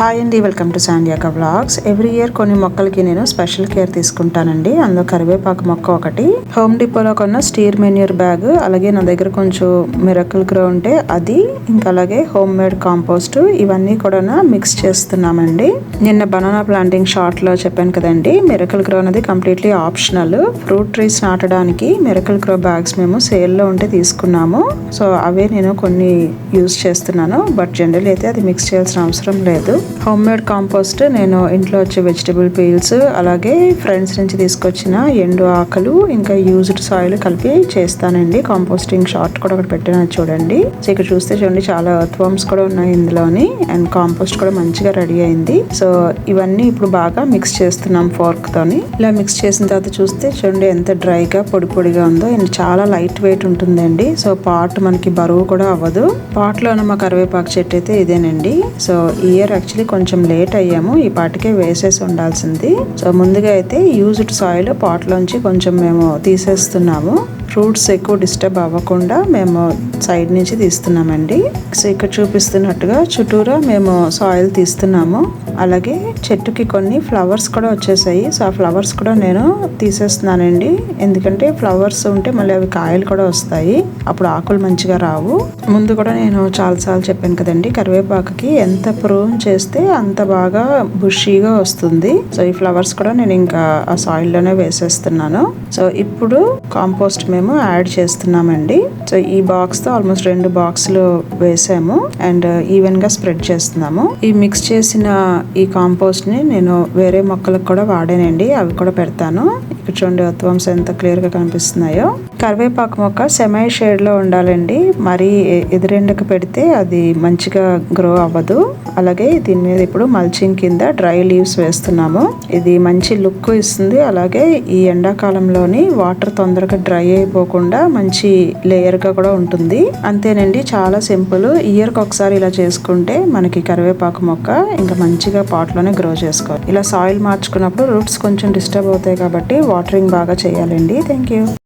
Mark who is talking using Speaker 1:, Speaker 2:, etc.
Speaker 1: Hi అండి welcome to సాండియాక blogs every year కొన్ని మొక్కలకి నేను స్పెషల్ కేర్ తీసుకుంటానండి. అందులో కరివేపాకు మొక్క ఒకటి హోమ్ డిపోలో కొన్న స్టీర్ మెన్యూర్ బ్యాగ్ అలాగే నా దగ్గర కొంచెం మిరకల్ గ్రో ఉంటే అది ఇంకా అలాగే హోమ్ మేడ్ కాంపోస్ట్ ఇవన్నీ కూడా మిక్స్ చేస్తున్నామండి. నిన్న బనానా ప్లాంటింగ్ షార్ట్లో చెప్పాను కదండి మిరకల్ గ్రో అనేది కంప్లీట్లీ ఆప్షనల్ ఫ్రూట్ ట్రీస్ నాటడానికి మిరకల్ గ్రో బ్యాగ్స్ మేము సేల్లో ఉంటే తీసుకున్నాము. సో అవే నేను కొన్ని యూజ్ చేస్తున్నాను బట్ జనరల్ అయితే అది మిక్స్ చేయాల్సిన అవసరం లేదు. హోమ్ మేడ్ కాంపోస్ట్ నేను ఇంట్లో వచ్చే వెజిటబుల్ పీల్స్ అలాగే ఫ్రెండ్స్ నుంచి తీసుకొచ్చిన ఎండు ఆకలు ఇంకా యూజ్డ్ సాయిల్ కలిపి చేస్తానండి. కాంపోస్టింగ్ షార్ట్ కూడా ఒకటి పెట్టిన చూడండి. సో ఇక్కడ చూస్తే చూడండి చాలా ఎర్త్ వామ్స్ కూడా ఉన్నాయి ఇందులోని అండ్ కాంపోస్ట్ కూడా మంచిగా రెడీ అయింది. సో ఇవన్నీ ఇప్పుడు బాగా మిక్స్ చేస్తున్నాం ఫోర్క్ తోని ఇలా మిక్స్ చేసిన తర్వాత చూస్తే చూడండి ఎంత డ్రైగా పొడి పొడిగా ఉందో అండ్ చాలా లైట్ వెయిట్ ఉంటుందండి. సో పాట్ మనకి బరువు కూడా అవ్వదు. పాట్లో ఉన్న మా కరివేపాకు చెట్టు అయితే ఇదేనండి. సో ఇయర్ యాక్చువల్లీ కొంచెం లేట్ అయ్యాము. ఈ పాటికే వేసేసి ఉండాల్సింది. సో ముందుగా అయితే యూజ్డ్ సాయిల్ పాట్ లోంచి కొంచెం మేము తీసేస్తున్నాము. ఫ్రూట్స్ ఎక్కువ డిస్టర్బ్ అవ్వకుండా మేము సైడ్ నుంచి తీస్తున్నామండి. సో ఇక్కడ చూపిస్తున్నట్టుగా చుట్టూరా మేము సాయిల్ తీస్తున్నాము. అలాగే చెట్టుకి కొన్ని ఫ్లవర్స్ కూడా వచ్చేసాయి. సో ఆ ఫ్లవర్స్ కూడా నేను తీసేస్తున్నానండి. ఎందుకంటే ఫ్లవర్స్ ఉంటే మళ్ళీ అవి కాయలు కూడా వస్తాయి. అప్పుడు ఆకులు మంచిగా రావు. ముందు కూడా నేను చాలాసార్లు చెప్పాను కదండి కరివేపాకుకి ఎంత ప్రూన్ వేస్తే అంత బాగా బుషీగా వస్తుంది. సో ఈ ఫ్లవర్స్ కూడా నేను ఇంకా ఆ సాయిల్లోనే వేసేస్తున్నాను. సో ఇప్పుడు కాంపోస్ట్ మేము యాడ్ చేస్తున్నామండి. సో ఈ బాక్స్తో ఆల్మోస్ట్ రెండు బాక్స్లు వేసాము. అండ్ ఈవెన్గా స్ప్రెడ్ చేస్తున్నాము. ఈ మిక్స్ చేసిన ఈ కాంపోస్ట్ని నేను వేరే మొక్కలకు కూడా వాడానండి. అవి కూడా పెడతాను. ఇక్కడ చూడండి అత్వంశ ఎంత క్లియర్గా కనిపిస్తున్నాయో. కరివేపాకు మొక్క సెమై షేడ్లో ఉండాలండి. మరి ఎదురెండకు పెడితే అది మంచిగా గ్రో అవ్వదు. అలాగే దీని మీద ఇప్పుడు మల్చింగ్ కింద డ్రై లీవ్స్ వేస్తున్నాము. ఇది మంచి లుక్ ఇస్తుంది. అలాగే ఈ ఎండాకాలంలోని వాటర్ తొందరగా డ్రై అయిపోకుండా మంచి లేయర్గా కూడా ఉంటుంది. అంతేనండి చాలా సింపుల్. ఇయర్కి ఒకసారి ఇలా చేసుకుంటే మనకి కరివేపాకు మొక్క ఇంకా మంచిగా పాట్లోనే గ్రో చేసుకోవాలి. ఇలా సాయిల్ మార్చుకున్నప్పుడు రూట్స్ కొంచెం డిస్టర్బ్ అవుతాయి కాబట్టి వాటరింగ్ బాగా చేయాలండి. Thank you